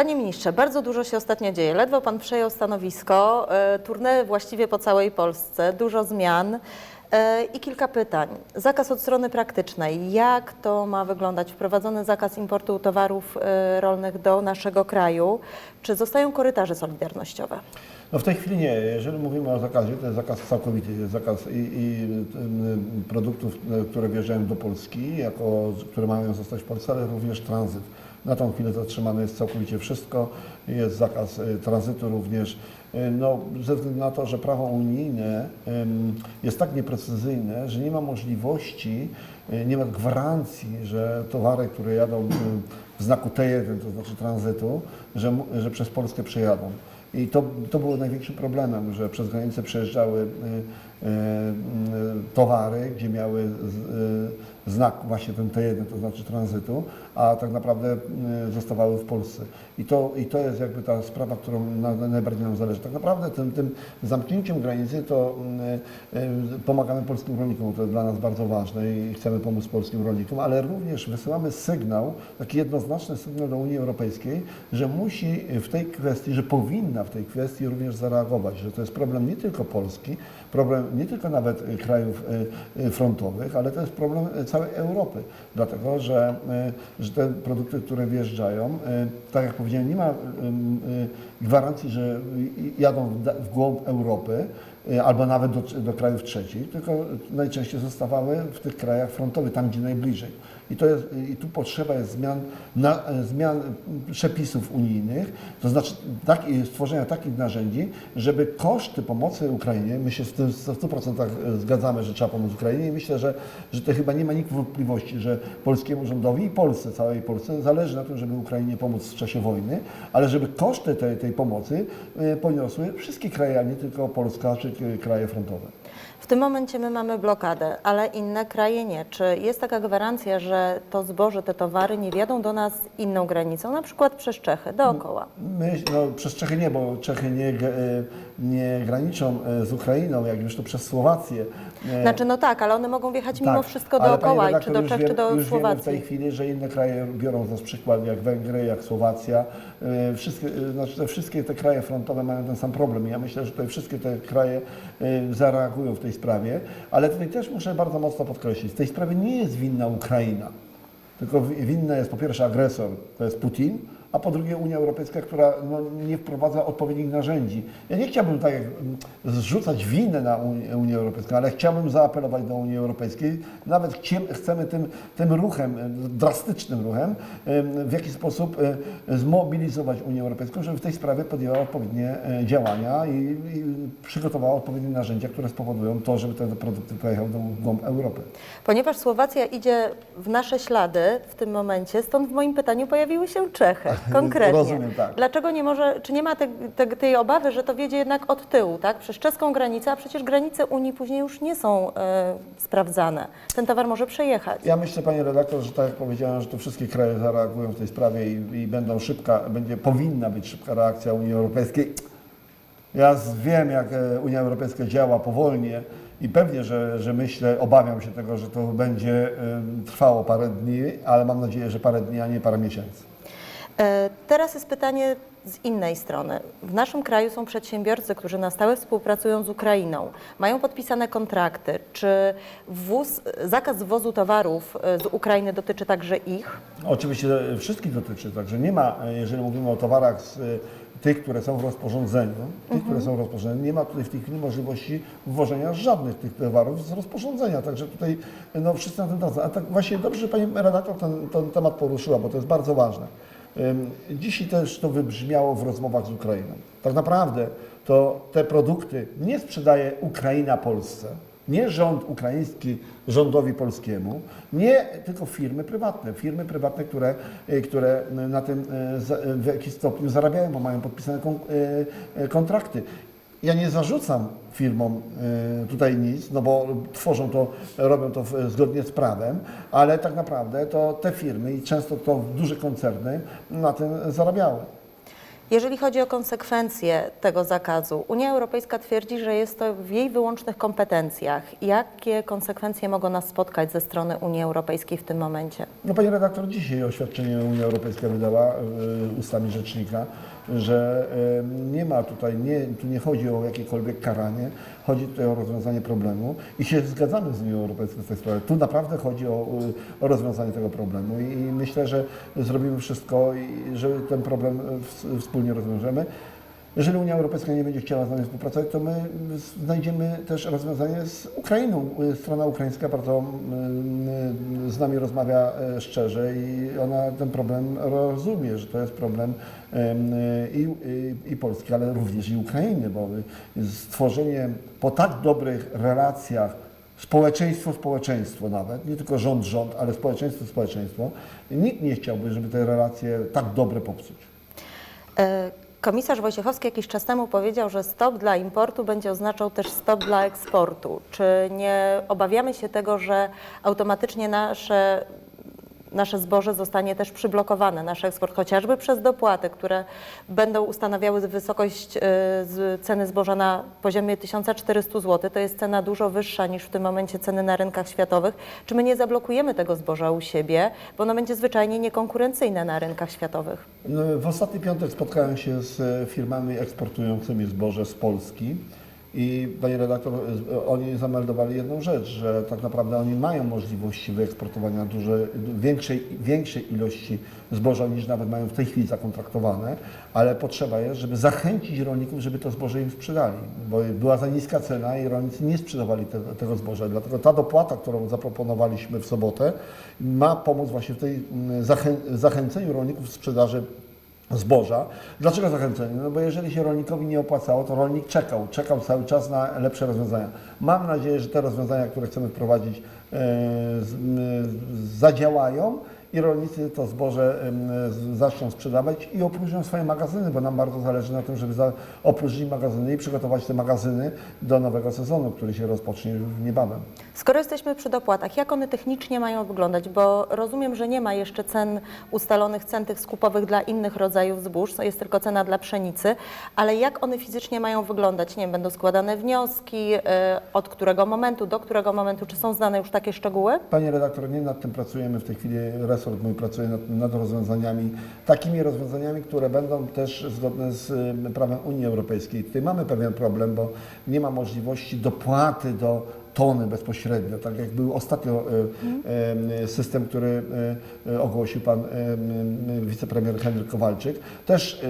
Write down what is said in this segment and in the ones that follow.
Panie ministrze, bardzo dużo się ostatnio dzieje. Ledwo pan przejął stanowisko, e, tournée właściwie po całej Polsce, dużo zmian e, i kilka pytań. Zakaz od strony praktycznej. Jak to ma wyglądać? Wprowadzony zakaz importu towarów e, rolnych do naszego kraju. Czy zostają korytarze solidarnościowe? No w tej chwili nie. Jeżeli mówimy o zakazie, to jest zakaz całkowity, jest zakaz i, i produktów, które wjeżdżają do Polski, jako, które mają zostać w Polsce, ale również tranzyt. Na tą chwilę zatrzymane jest całkowicie wszystko. Jest zakaz y, tranzytu również. Y, No, ze względu na to, że prawo unijne jest tak nieprecyzyjne, że nie ma możliwości, y, nie ma gwarancji, że towary, które jadą w znaku T1, to znaczy tranzytu, że, że przez Polskę przejadą. I to, to było największym problemem, że przez granicę przejeżdżały towary, gdzie miały y, znak właśnie ten T1, to znaczy tranzytu, a tak naprawdę zostawały w Polsce. I to, I to jest jakby ta sprawa, którą na, na najbardziej nam zależy. Tak naprawdę tym, tym zamknięciem granicy to pomagamy polskim rolnikom, to jest dla nas bardzo ważne i chcemy pomóc polskim rolnikom, ale również wysyłamy sygnał, taki jednoznaczny sygnał do Unii Europejskiej, że musi w tej kwestii, że powinna w tej kwestii również zareagować, że to jest problem nie tylko Polski, problem nie tylko nawet y, krajów y, y, frontowych, ale to jest problem całej Europy, dlatego że, że te produkty, które wjeżdżają, tak jak powiedziałem, nie ma gwarancji, że jadą w głąb Europy, albo nawet do, do krajów trzecich, tylko najczęściej zostawały w tych krajach frontowych, tam gdzie najbliżej. I, to jest, I tu potrzeba jest zmian, na, zmian przepisów unijnych, to znaczy tak, stworzenia takich narzędzi, żeby koszty pomocy Ukrainie, my się z tym w 100% zgadzamy, że trzeba pomóc Ukrainie i myślę, że, że to chyba nie ma nikt wątpliwości, że polskiemu rządowi i Polsce, całej Polsce zależy na tym, żeby Ukrainie pomóc w czasie wojny, ale żeby koszty tej, tej pomocy e, poniosły wszystkie kraje, a nie tylko Polska czy kraje frontowe. Tym momencie my mamy blokadę, ale inne kraje nie. Czy jest taka gwarancja, że to zboże, te towary nie wjadą do nas inną granicą, na przykład przez Czechy, dookoła? My, no, przez Czechy nie, bo Czechy nie, e, nie graniczą e, z Ukrainą, jak już to przez Słowację. Znaczy, no tak, ale one mogą wjechać mimo tak, wszystko ale dookoła, i czy do Czech, już czy wiem- do już Wiemy w tej Słowacji. chwili, że inne kraje biorą za przykład, jak Węgry, jak Słowacja. E, Wszystkie, e, znaczy te wszystkie te kraje frontowe mają ten sam problem. Ja myślę, że tutaj wszystkie te kraje e, zareagują w tej sprawie, ale tutaj też muszę bardzo mocno podkreślić, w tej sprawie nie jest winna Ukraina. Tylko wi- winny jest po pierwsze agresor, to jest Putin, a po drugie Unia Europejska, która no, nie wprowadza odpowiednich narzędzi. Ja nie chciałbym tak mm, zrzucać winę na Unię, Europejską, ale chciałbym zaapelować do Unii Europejskiej, nawet chcemy tym, tym ruchem, e, drastycznym ruchem, e, w jakiś sposób e, zmobilizować Unię Europejską, żeby w tej sprawie podjęła odpowiednie działania i, i przygotowała odpowiednie narzędzia, które spowodują to, żeby te produkty pojechały do głąb Europy. Ponieważ Słowacja idzie w nasze ślady w tym momencie, stąd w moim pytaniu pojawiły się Czechy, konkretnie. Rozumiem, tak. Dlaczego nie może, czy nie ma te, te, tej obawy, że to wiedzie jednak od tyłu, tak? Przez czeską granicę, a przecież granice Unii później już nie są e, sprawdzane. Ten towar może przejechać. Ja myślę, panie redaktor, że tak jak powiedziałem, że to wszystkie kraje zareagują w tej sprawie i, i będą szybka, będzie, powinna być szybka reakcja Unii Europejskiej. Ja wiem, jak e, Unia Europejska działa powolnie i pewnie, że, że myślę, obawiam się tego, że to będzie em, trwało parę dni, ale mam nadzieję, że parę dni, a nie parę miesięcy. E, Teraz jest pytanie z innej strony. W naszym kraju są przedsiębiorcy, którzy na stałe współpracują z Ukrainą, mają podpisane kontrakty. Czy wwóz, zakaz wwozu towarów e, z Ukrainy dotyczy także ich? Oczywiście wszystkich dotyczy, także nie ma, e, jeżeli mówimy o towarach z tych, które są w rozporządzeniu, tych, które są w rozporządzeniu, nie ma tutaj w tej chwili możliwości wwożenia żadnych tych towarów z rozporządzenia, także tutaj no, wszyscy na tym dadzą. A tak właśnie dobrze, że Pani redaktor ten, ten temat poruszyła, bo to jest bardzo ważne. Dzisiaj też to wybrzmiało w rozmowach z Ukrainą. Tak naprawdę to te produkty nie sprzedaje Ukraina Polsce, nie rząd ukraiński rządowi polskiemu, nie tylko firmy prywatne, firmy prywatne, które, y, które na tym y, za- w jakiś stopniu zarabiają, bo mają podpisane kon- kontrakty. Ja nie zarzucam firmom y, tutaj nic, no bo tworzą to, robią to zgodnie z prawem, ale tak naprawdę to te firmy i często to duże koncerny na tym zarabiały. Jeżeli chodzi o konsekwencje tego zakazu, Unia Europejska twierdzi, że jest to w jej wyłącznych kompetencjach. Jakie konsekwencje mogą nas spotkać ze strony Unii Europejskiej w tym momencie? No pani redaktor, dzisiaj oświadczenie Unia Europejska wydała y, ustami rzecznika, że nie ma tutaj, nie, tu nie chodzi o jakiekolwiek karanie, chodzi tutaj o rozwiązanie problemu i się zgadzamy z Unią Europejską w tej sprawie. Tu naprawdę chodzi o, o rozwiązanie tego problemu i, myślę, że zrobimy wszystko, żeby ten problem ws- wspólnie rozwiążemy. Jeżeli Unia Europejska nie będzie chciała z nami współpracować, to my znajdziemy też rozwiązanie z Ukrainą. Strona ukraińska bardzo mm, z nami rozmawia e, szczerze i ona ten problem rozumie, że to jest problem em, i, i, i Polski, ale również i Ukrainy, bo stworzenie po tak dobrych relacjach społeczeństwo, społeczeństwo nawet, nie tylko rząd, rząd, ale społeczeństwo, społeczeństwo, nikt nie chciałby, żeby te relacje tak dobre popsuć. E, Komisarz Wojciechowski jakiś czas temu powiedział, że stop dla importu będzie oznaczał też stop dla eksportu. Czy nie obawiamy się tego, że automatycznie nasze, nasze zboże zostanie też przyblokowane, nasz eksport, chociażby przez dopłaty, które będą ustanawiały wysokość e, ceny zboża na poziomie 1400 zł. To jest cena dużo wyższa niż w tym momencie ceny na rynkach światowych. Czy my nie zablokujemy tego zboża u siebie, bo ono będzie zwyczajnie niekonkurencyjne na rynkach światowych? No, W ostatni piątek spotkałem się z e, firmami eksportującymi zboże z Polski i panie redaktor, oni zameldowali jedną rzecz, że tak naprawdę oni mają możliwości wyeksportowania duże, większej, większej ilości zboża niż nawet mają w tej chwili zakontraktowane, ale potrzeba jest, żeby zachęcić rolników, żeby to zboże im sprzedali, bo była za niska cena i rolnicy nie sprzedawali te, tego zboża. Dlatego ta dopłata, którą zaproponowaliśmy w sobotę, ma pomóc właśnie w tej mm, zachę, zachęceniu rolników w sprzedaży zboża. Dlaczego zachęcenie? No bo jeżeli się rolnikowi nie opłacało, to rolnik czekał, czekał cały czas na lepsze rozwiązania. Mam nadzieję, że te rozwiązania, które chcemy wprowadzić, z, m, zadziałają i rolnicy to zboże zaczną sprzedawać i opróżnią swoje magazyny, bo nam bardzo zależy na tym, żeby opróżnić magazyny i przygotować te magazyny do nowego sezonu, który się rozpocznie niebawem. Skoro jesteśmy przy dopłatach, jak one technicznie mają wyglądać? Bo rozumiem, że nie ma jeszcze cen ustalonych, cen tych skupowych dla innych rodzajów zbóż, jest tylko cena dla pszenicy, ale jak one fizycznie mają wyglądać? Nie wiem, będą składane wnioski, y, od którego momentu, do którego momentu, czy są znane już takie szczegóły? Panie redaktor, nie nad tym pracujemy w tej chwili. Resort mój pracuje nad, nad rozwiązaniami, takimi rozwiązaniami, które będą też zgodne z y, prawem Unii Europejskiej. Tutaj mamy pewien problem, bo nie ma możliwości dopłaty do tony bezpośrednio, tak jak był ostatnio y, y, system, który y, ogłosił pan wicepremier Henryk Kowalczyk. Też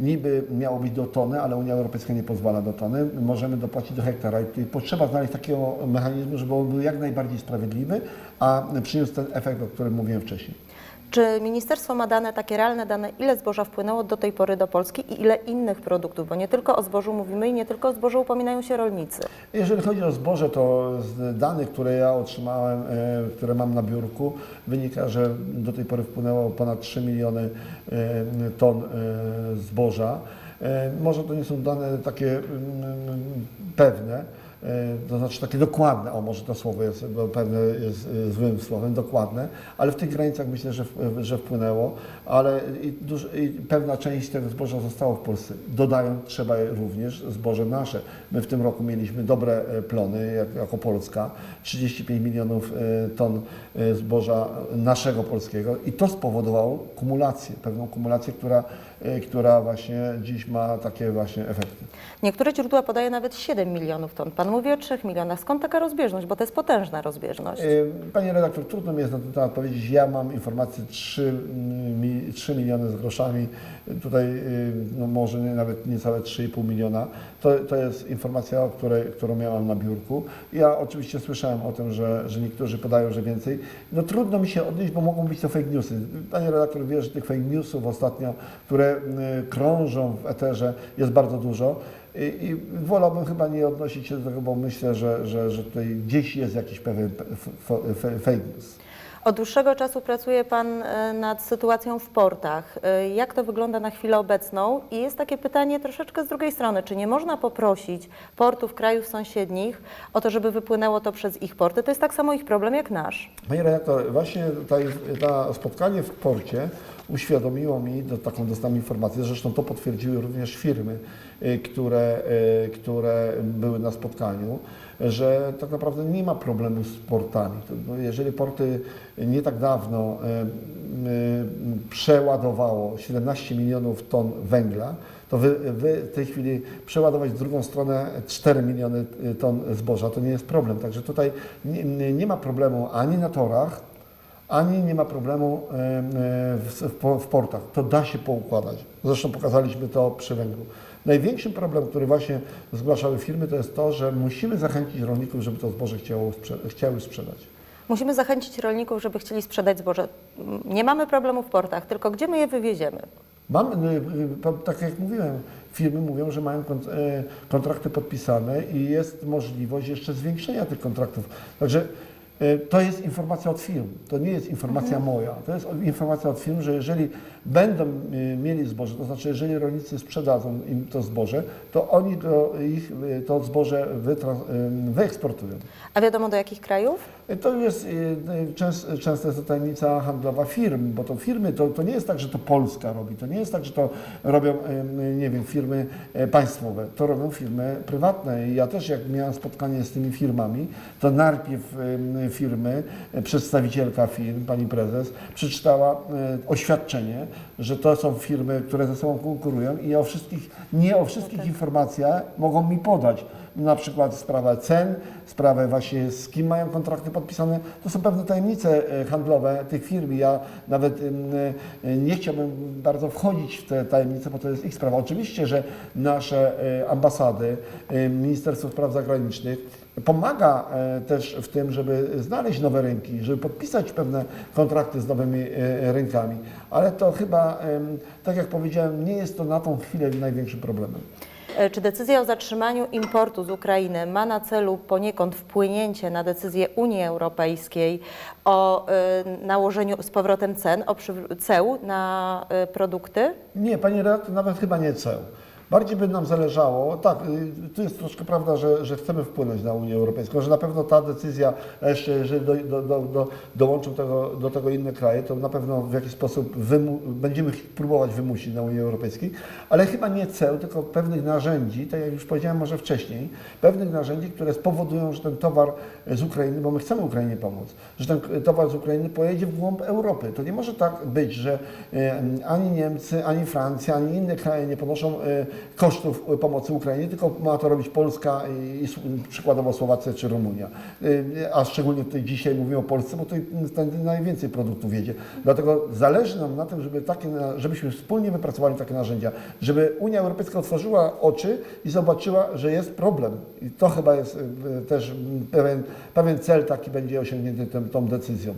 niby miało być do tony, ale Unia Europejska nie pozwala do tony. Możemy dopłacić do hektara i potrzeba znaleźć takiego mechanizmu, żeby on był jak najbardziej sprawiedliwy, a przyniósł ten efekt, o którym mówiłem wcześniej. Czy ministerstwo ma dane, takie realne dane, ile zboża wpłynęło do tej pory do Polski i ile innych produktów? Bo nie tylko o zbożu mówimy i nie tylko o zbożu upominają się rolnicy. Jeżeli chodzi o zboże, to z danych, które ja otrzymałem, e, które mam na biurku, wynika, że do tej pory wpłynęło ponad 3 miliony e, ton e, zboża. Może to nie są dane takie mm, pewne, to znaczy takie dokładne, o może to słowo jest, pewne jest e, złym słowem, dokładne, ale w tych granicach myślę, że, że wpłynęło, ale i, duż, i pewna część tego zboża zostało w Polsce. Dodając trzeba również zboże nasze. My w tym roku mieliśmy dobre e, plony jak, jako Polska, 35 milionów e, ton e, zboża naszego polskiego i to spowodowało kumulację, pewną kumulację, która, e, która właśnie dziś ma takie właśnie efekty. Niektóre źródła podają nawet 7 milionów ton. Pan mówi o 3 milionach. Skąd taka rozbieżność? Bo to jest potężna rozbieżność. Y, Panie redaktor, trudno mi jest na ten temat powiedzieć. Ja mam informację 3, mi, 3 miliony z groszami. Tutaj y, no może nie, nawet niecałe 3,5 miliona. To, to jest informacja, której, którą miałam na biurku. Ja oczywiście słyszałem o tym, że, że niektórzy podają, że więcej. No trudno mi się odnieść, bo mogą być to fake newsy. Panie redaktor wie, że tych fake newsów ostatnio, które y, krążą w eterze jest bardzo dużo. I, I wolałbym chyba nie odnosić się do tego, bo myślę, że, że, że tutaj gdzieś jest jakiś pewien fake news. Od dłuższego czasu pracuje Pan e, nad sytuacją w portach. E, Jak to wygląda na chwilę obecną? I jest takie pytanie troszeczkę z drugiej strony. Czy nie można poprosić portów krajów sąsiednich o to, żeby wypłynęło to przez ich porty? To jest tak samo ich problem jak nasz. Panie redaktor, właśnie tutaj na spotkanie w porcie uświadomiło mi, do, taką dostałem informację, zresztą to potwierdziły również firmy, y, które, y, które były na spotkaniu, że tak naprawdę nie ma problemu z portami. Jeżeli porty nie tak dawno y, przeładowało 17 milionów ton węgla, to wy, wy w tej chwili przeładować w drugą stronę 4 miliony ton zboża, to nie jest problem. Także tutaj nie- nie ma problemu ani na torach, ani nie ma problemu em, w, w, po- w portach. To da się poukładać. Zresztą pokazaliśmy to przy węglu. Największym problem, który właśnie zgłaszały firmy, to jest to, że musimy zachęcić rolników, żeby to zboże chciało, chciały sprzedać. Musimy zachęcić rolników, żeby chcieli sprzedać zboże. Nie mamy problemu w portach, tylko gdzie my je wywieziemy? Mam, y, y, po- tak jak mówiłem, firmy mówią, że mają e, kontrakty podpisane i jest możliwość jeszcze zwiększenia tych kontraktów. Także to jest informacja od firm, to nie jest informacja moja. To jest informacja od firm, że jeżeli będą e, mieli zboże, to znaczy jeżeli rolnicy sprzedadzą im to zboże, to oni to, ich, e, to zboże e, wyeksportują. A wiadomo do jakich krajów? To jest y, częst, często jest to tajemnica handlowa firm, bo to firmy, to, to nie jest tak, że to Polska robi, to nie jest tak, że to robią, nie wiem, firmy e, państwowe, to robią firmy prywatne. I ja też jak miałem spotkanie z tymi firmami, to najpierw firmy, e, przedstawicielka firm, pani prezes, przeczytała e, oświadczenie, że to są firmy, które ze sobą konkurują i o wszystkich, nie o wszystkich informacjach mogą mi podać na przykład sprawę cen, sprawę właśnie z kim mają kontrakty podpisane. To są pewne tajemnice e, handlowe tych firm. Ja nawet e, nie chciałbym bardzo wchodzić w te tajemnice, bo to jest ich sprawa. Oczywiście, że nasze e, ambasady, Ministerstwo Spraw Zagranicznych pomaga też w tym, żeby znaleźć nowe rynki, żeby podpisać pewne kontrakty z nowymi rynkami. Ale to chyba, tak jak powiedziałem, nie jest to na tą chwilę największym problemem. E, Czy decyzja o zatrzymaniu importu z Ukrainy ma na celu poniekąd wpłynięcie na decyzję Unii Europejskiej o e, nałożeniu z powrotem cen, o ceł na e, produkty? Nie, Pani redaktor, nawet chyba nie ceł. Bardziej by nam zależało, tak, y, tu jest troszkę prawda, że, że chcemy wpłynąć na Unię Europejską, że na pewno ta decyzja, jeszcze jeżeli do, do, do, do, dołączą tego, do tego inne kraje, to na pewno w jakiś sposób będziemy próbować wymusić na Unii Europejskiej, ale chyba nie ceł, tylko pewnych narzędzi, tak jak już powiedziałem może wcześniej, pewnych narzędzi, które spowodują, że ten towar z Ukrainy, bo my chcemy Ukrainie pomóc, że ten towar z Ukrainy pojedzie w głąb Europy. To nie może tak być, że e, ani Niemcy, ani Francja, ani inne kraje nie ponoszą e, kosztów e, pomocy Ukrainie, tylko ma to robić Polska i, i przykładowo Słowacja czy Rumunia. E, A szczególnie tutaj dzisiaj mówimy o Polsce, bo tutaj najwięcej produktów jedzie. Dlatego zależy nam na tym, żeby takie, żebyśmy wspólnie wypracowali takie narzędzia, żeby Unia Europejska otworzyła oczy i zobaczyła, że jest problem. I to chyba jest e, też m, pewien, pewien cel taki będzie osiągnięty tym, tą decyzją.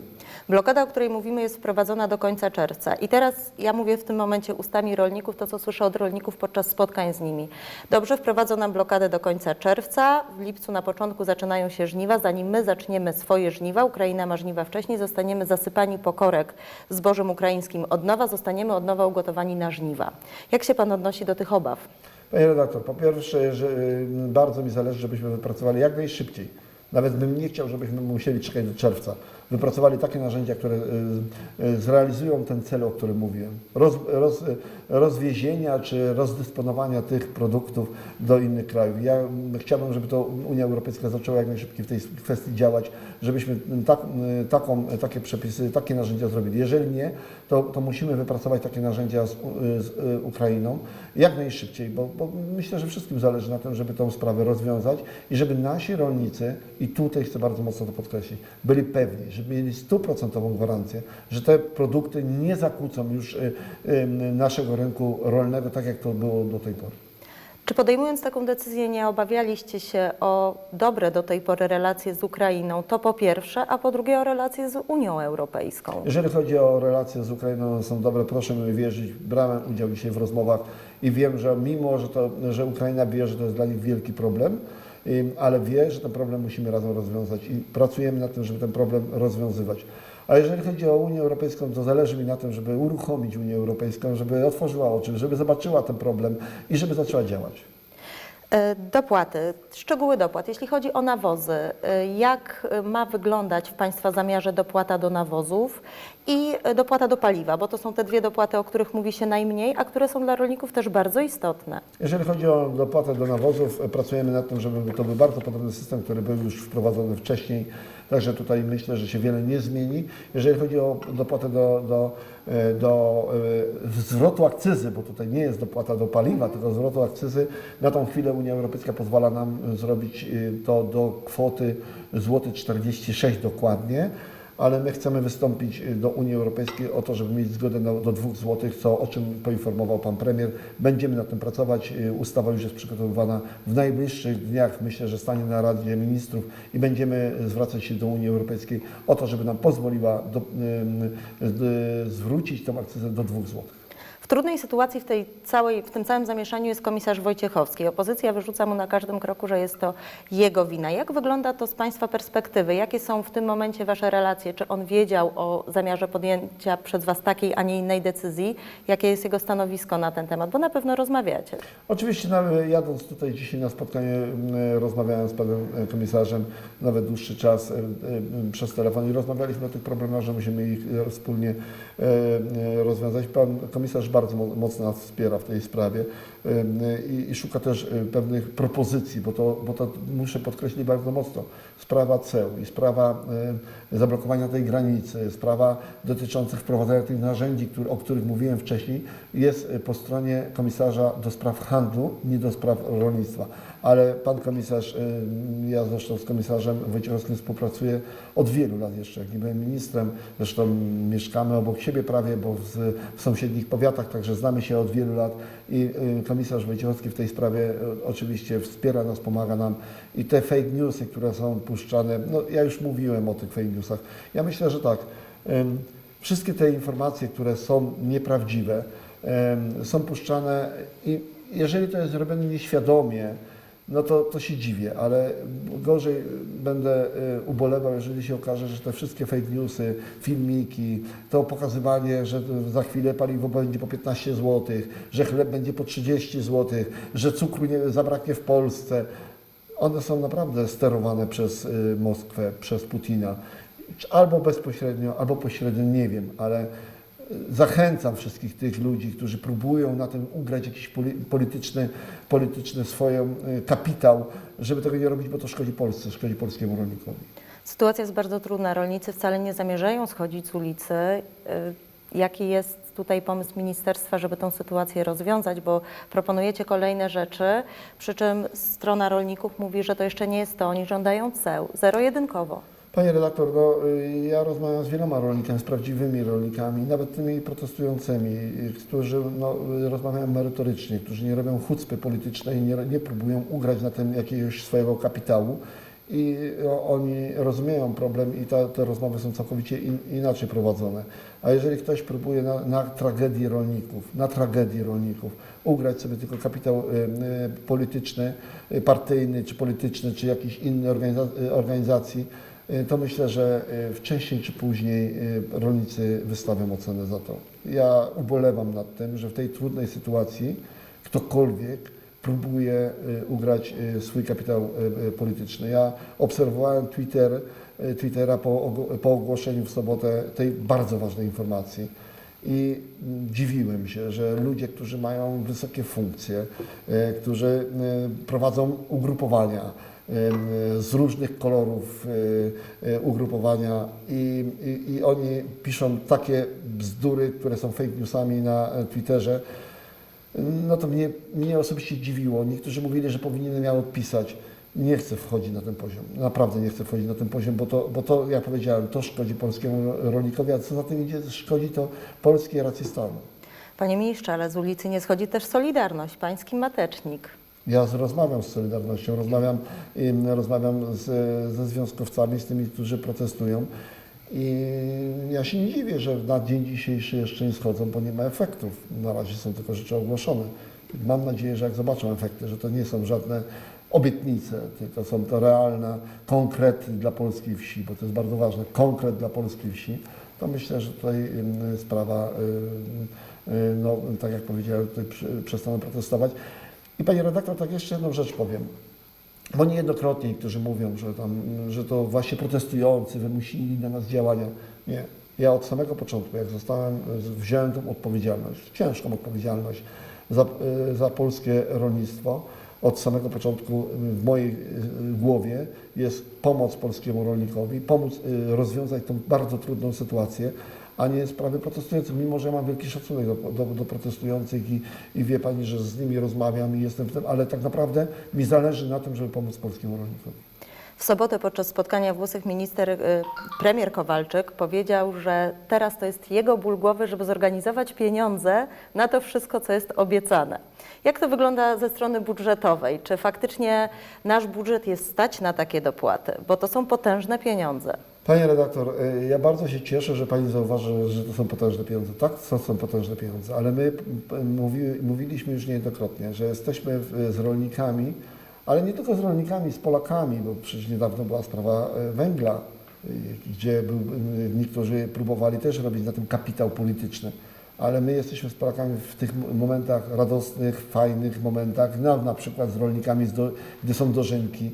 Blokada, o której mówimy, jest wprowadzona do końca czerwca. I teraz ja mówię w tym momencie ustami rolników to, co słyszę od rolników podczas spotkań z nimi. Dobrze, wprowadzono nam blokadę do końca czerwca. W lipcu na początku zaczynają się żniwa. Zanim my zaczniemy swoje żniwa, Ukraina ma żniwa wcześniej, zostaniemy zasypani po korek zbożem ukraińskim od nowa, zostaniemy od nowa ugotowani na żniwa. Jak się Pan odnosi do tych obaw? Panie redaktor, po pierwsze, że y, bardzo mi zależy, żebyśmy wypracowali jak najszybciej. Nawet bym nie chciał, żebyśmy musieli czekać do czerwca. Wypracowali takie narzędzia, które y, y, zrealizują ten cel, o którym mówiłem. Roz, roz, rozwiezienia czy rozdysponowania tych produktów do innych krajów. Ja chciałbym, żeby to Unia Europejska zaczęła jak najszybciej w tej kwestii działać, żebyśmy tak, y, taką, takie przepisy, takie narzędzia zrobili. Jeżeli nie, to, to musimy wypracować takie narzędzia z, z Ukrainą jak najszybciej, bo, bo myślę, że wszystkim zależy na tym, żeby tą sprawę rozwiązać i żeby nasi rolnicy, i tutaj chcę bardzo mocno to podkreślić, byli pewni, żeby mieli stuprocentową gwarancję, że te produkty nie zakłócą już y, y, naszego rynku rolnego, tak jak to było do tej pory. Czy podejmując taką decyzję nie obawialiście się o dobre do tej pory relacje z Ukrainą? To po pierwsze, a po drugie o relacje z Unią Europejską. Jeżeli chodzi o relacje z Ukrainą, są dobre, proszę mi wierzyć. Brałem udział dzisiaj w rozmowach i wiem, że mimo, że, to, że Ukraina wie, że to jest dla nich wielki problem, ale wie, że ten problem musimy razem rozwiązać i pracujemy nad tym, żeby ten problem rozwiązywać. A jeżeli chodzi o Unię Europejską, to zależy mi na tym, żeby uruchomić Unię Europejską, żeby otworzyła oczy, żeby zobaczyła ten problem i żeby zaczęła działać. E, Dopłaty, szczegóły dopłat. Jeśli chodzi o nawozy, e, jak ma wyglądać w Państwa zamiarze dopłata do nawozów i dopłata do paliwa, bo to są te dwie dopłaty, o których mówi się najmniej, a które są dla rolników też bardzo istotne. Jeżeli chodzi o dopłatę do nawozów, pracujemy nad tym, żeby to był bardzo podobny system, który był już wprowadzony wcześniej. Także tutaj myślę, że się wiele nie zmieni. Jeżeli chodzi o dopłatę do, do, e, do e, zwrotu akcyzy, bo tutaj nie jest dopłata do paliwa, tylko zwrotu akcyzy, na tą chwilę Unia Europejska pozwala nam zrobić e, to do kwoty złoty 46 dokładnie ale my chcemy wystąpić y, do Unii Europejskiej o to, żeby mieć zgodę na, do 2 zł, co, o czym poinformował Pan Premier. Będziemy nad tym pracować. Y, Ustawa już jest przygotowywana. W najbliższych dniach myślę, że stanie na Radzie Ministrów i będziemy zwracać się do Unii Europejskiej o to, żeby nam pozwoliła do, y, y, zwrócić tą akcyzę do 2 zł. W trudnej sytuacji w, tej całej, w tym całym zamieszaniu jest komisarz Wojciechowski. Opozycja wyrzuca mu na każdym kroku, że jest to jego wina. Jak wygląda to z Państwa perspektywy? Jakie są w tym momencie Wasze relacje? Czy on wiedział o zamiarze podjęcia przez Was takiej, a nie innej decyzji? Jakie jest jego stanowisko na ten temat? Bo na pewno rozmawiacie. Oczywiście nawet jadąc tutaj dzisiaj na spotkanie, m, rozmawiałem z panem e, komisarzem nawet dłuższy czas e, e, przez telefon i rozmawialiśmy o tych problemach, że musimy ich wspólnie rozwiązać. Pan komisarz bardzo mo- mocno nas wspiera w tej sprawie i, i szuka też e, pewnych propozycji, bo to, bo to muszę podkreślić bardzo mocno. Sprawa ceł i sprawa e, zablokowania tej granicy, sprawa dotyczących wprowadzania tych narzędzi, który, o których mówiłem wcześniej, jest po stronie komisarza do spraw handlu, nie do spraw rolnictwa. Ale pan komisarz, e, ja zresztą z komisarzem Wojciechowskim współpracuję od wielu lat jeszcze, jak nie byłem ministrem. Zresztą mieszkamy obok siebie prawie, bo w, w sąsiednich powiatach, także znamy się od wielu lat i e, komisarz Wojciechowski w tej sprawie e, oczywiście wspiera nas, pomaga nam i te fake newsy, które są puszczane, no ja już mówiłem o tych fake newsach. Ja myślę, że tak, wszystkie te informacje, które są nieprawdziwe, są puszczane i jeżeli to jest robione nieświadomie, no to, to się dziwię, ale gorzej będę y, ubolewał, jeżeli się okaże, że te wszystkie fake newsy, filmiki, to pokazywanie, że za chwilę paliwo będzie po 15 zł, że chleb będzie po 30 zł, że cukru nie zabraknie w Polsce, one są naprawdę sterowane przez y, Moskwę, przez Putina. Albo bezpośrednio, albo pośrednio, nie wiem, ale zachęcam wszystkich tych ludzi, którzy próbują na tym ugrać jakiś poli- polityczny, polityczny swoją y, kapitał, żeby tego nie robić, bo to szkodzi Polsce, szkodzi polskiemu rolnikowi. Sytuacja jest bardzo trudna. Rolnicy wcale nie zamierzają schodzić z ulicy. Y, Jaki jest tutaj pomysł ministerstwa, żeby tą sytuację rozwiązać? Bo proponujecie kolejne rzeczy, przy czym strona rolników mówi, że to jeszcze nie jest to. Oni żądają ceł, zero-jedynkowo. Panie redaktor, no, y, ja rozmawiam z wieloma rolnikami, z prawdziwymi rolnikami, nawet tymi protestującymi, y, którzy no, y, rozmawiają merytorycznie, którzy nie robią chucpy politycznej, nie, nie próbują ugrać na tym jakiegoś swojego kapitału i oni rozumieją problem i ta, te rozmowy są całkowicie in, inaczej prowadzone. A jeżeli ktoś próbuje na, na tragedii rolników, na tragedii rolników ugrać sobie tylko kapitał y, y, polityczny, y, partyjny czy polityczny, czy organiza- y, organizacji, to myślę, że y, wcześniej czy później y, rolnicy wystawią ocenę za to. Ja ubolewam nad tym, że w tej trudnej sytuacji ktokolwiek próbuje y, ugrać y, swój kapitał y, y, polityczny. Ja obserwowałem Twitter, y, Twittera po, po ogłoszeniu w sobotę tej bardzo ważnej informacji. I mm, dziwiłem się, że ludzie, którzy mają wysokie funkcje, y, którzy y, prowadzą ugrupowania y, z różnych kolorów y, y, ugrupowania i, i, i oni piszą takie bzdury, które są fake newsami na e, Twitterze, no to mnie, mnie osobiście dziwiło. Niektórzy mówili, że powinienem ja odpisać. Nie chcę wchodzić na ten poziom. Naprawdę nie chcę wchodzić na ten poziom, bo to, bo to jak powiedziałem, to szkodzi polskiemu rolnikowi, a co za tym idzie, szkodzi to polskiej racji stanu. Panie ministrze, ale z ulicy nie schodzi też Solidarność, pański matecznik. Ja rozmawiam z Solidarnością, rozmawiam, rozmawiam z, ze związkowcami, z tymi, którzy protestują i ja się nie dziwię, że na dzień dzisiejszy jeszcze nie schodzą, bo nie ma efektów. Na razie są tylko rzeczy ogłoszone. Mam nadzieję, że jak zobaczą efekty, że to nie są żadne obietnice, tylko są to realne konkrety dla polskiej wsi, bo to jest bardzo ważne, konkret dla polskiej wsi, to myślę, że tutaj sprawa, no, tak jak powiedziałem, tutaj przestaną protestować. I Panie redaktor, tak jeszcze jedną rzecz powiem. Bo niejednokrotnie niektórzy mówią, że, tam, że to właśnie protestujący wymusili na nas działania. Nie, Ja od samego początku, jak zostałem, wziąłem tą odpowiedzialność, ciężką odpowiedzialność za, y, za polskie rolnictwo, od samego początku w mojej y, głowie jest pomoc polskiemu rolnikowi, pomóc y, rozwiązać tą bardzo trudną sytuację, a nie sprawy protestujących, mimo że ja mam wielki szacunek do, do, do protestujących i, i wie Pani, że z nimi rozmawiam i jestem w tym, ale tak naprawdę mi zależy na tym, żeby pomóc polskiemu rolnikowi. W sobotę podczas spotkania w minister, y, premier Kowalczyk powiedział, że teraz to jest jego ból głowy, żeby zorganizować pieniądze na to wszystko, co jest obiecane. Jak to wygląda ze strony budżetowej? Czy faktycznie nasz budżet jest stać na takie dopłaty? Bo to są potężne pieniądze. Panie redaktor, y, ja bardzo się cieszę, że Pani zauważy, że to są potężne pieniądze. Tak, to są potężne pieniądze, ale my p- mówi, mówiliśmy już niejednokrotnie, że jesteśmy w- z rolnikami, ale nie tylko z rolnikami, z Polakami, bo przecież niedawno była sprawa y, węgla, y, gdzie był, y, niektórzy próbowali też robić na tym kapitał polityczny. Ale my jesteśmy z Polakami w tych momentach radosnych, fajnych momentach, no, na przykład z rolnikami, gdy są dożynki,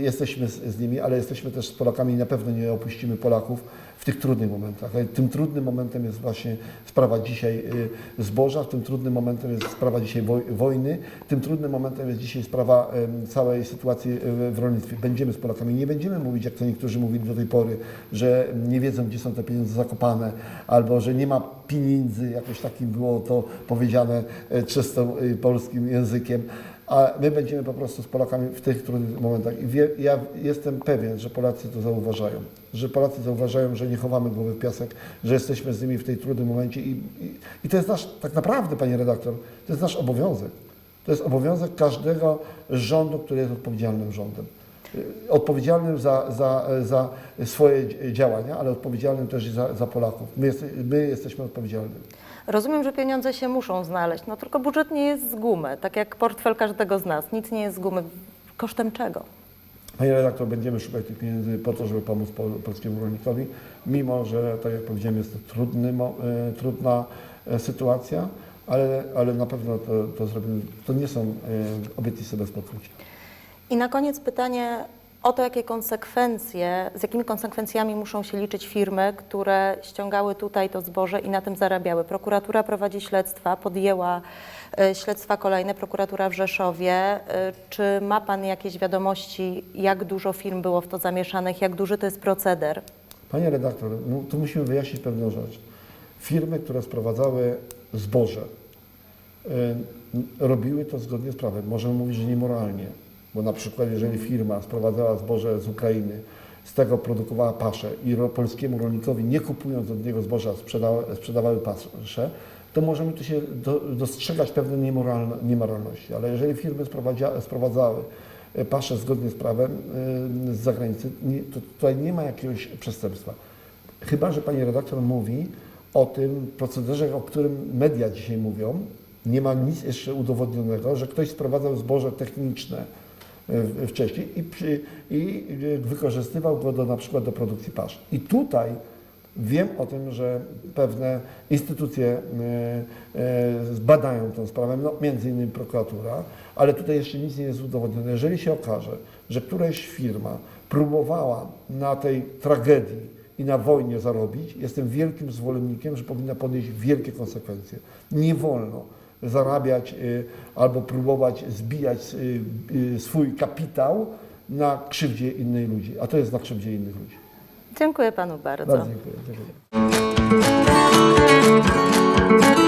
jesteśmy z, z nimi, ale jesteśmy też z Polakami i na pewno nie opuścimy Polaków w tych trudnych momentach. Tym trudnym momentem jest właśnie sprawa dzisiaj y, zboża, tym trudnym momentem jest sprawa dzisiaj woj, wojny, tym trudnym momentem jest dzisiaj sprawa całej sytuacji y, w rolnictwie. Będziemy z Polakami, nie będziemy mówić, jak to niektórzy mówili do tej pory, że nie wiedzą, gdzie są te pieniądze zakopane, albo że nie ma pieniędzy, jakoś takim było to powiedziane e, czystym y, polskim językiem. A my będziemy po prostu z Polakami w tych trudnych momentach. I wie, ja jestem pewien, że Polacy to zauważają. Że Polacy zauważają, że nie chowamy głowy w piasek, że jesteśmy z nimi w tej trudnym momencie. I, i, i to jest nasz, tak naprawdę, panie redaktor, to jest nasz obowiązek. To jest obowiązek każdego rządu, który jest odpowiedzialnym rządem. Y, Odpowiedzialnym za, za, za swoje działania, ale odpowiedzialnym też i za, za Polaków. My, jest, my jesteśmy odpowiedzialni. Rozumiem, że pieniądze się muszą znaleźć, no tylko budżet nie jest z gumy, tak jak portfel każdego z nas. Nic nie jest z gumy. Kosztem czego? Panie redaktor, będziemy szukać tych pieniędzy po to, żeby pomóc pol, polskiemu rolnikowi, mimo że, tak jak powiedziałem, jest to trudny, e, trudna e, sytuacja, ale, ale na pewno to, to zrobimy. To nie są e, obietnice bez pokrycia. I na koniec pytanie o to, jakie konsekwencje, z jakimi konsekwencjami muszą się liczyć firmy, które ściągały tutaj to zboże i na tym zarabiały. Prokuratura prowadzi śledztwa, podjęła e, śledztwa kolejne, prokuratura w Rzeszowie. E, Czy ma Pan jakieś wiadomości, jak dużo firm było w to zamieszanych, jak duży to jest proceder? Panie redaktor, tu musimy wyjaśnić pewną rzecz. Firmy, które sprowadzały zboże, y, robiły to zgodnie z prawem. Możemy mówić, że niemoralnie, bo na przykład jeżeli firma sprowadzała zboże z Ukrainy, z tego produkowała paszę i polskiemu rolnikowi, nie kupując od niego zboża, sprzedały, sprzedawały paszę, to możemy tu się do, dostrzegać pewne niemoralności. Ale jeżeli firmy sprowadzały e, paszę zgodnie z prawem y, z zagranicy, nie, to tutaj nie ma jakiegoś przestępstwa. Chyba, że pani redaktor mówi o tym procederze, o którym media dzisiaj mówią, nie ma nic jeszcze udowodnionego, że ktoś sprowadzał zboże techniczne e, wcześniej i, przy, i e, wykorzystywał go do, na przykład do produkcji pasz. I tutaj wiem o tym, że pewne instytucje e, e, zbadają tę sprawę, no, między innymi prokuratura, ale tutaj jeszcze nic nie jest udowodnione. Jeżeli się okaże, że któraś firma próbowała na tej tragedii i na wojnie zarobić, jestem wielkim zwolennikiem, że powinna ponieść wielkie konsekwencje. Nie wolno zarabiać y, albo próbować zbijać y, y, swój kapitał na krzywdzie innych ludzi, a to jest na krzywdzie innych ludzi. Dziękuję Panu bardzo. Bardzo dziękuję. dziękuję.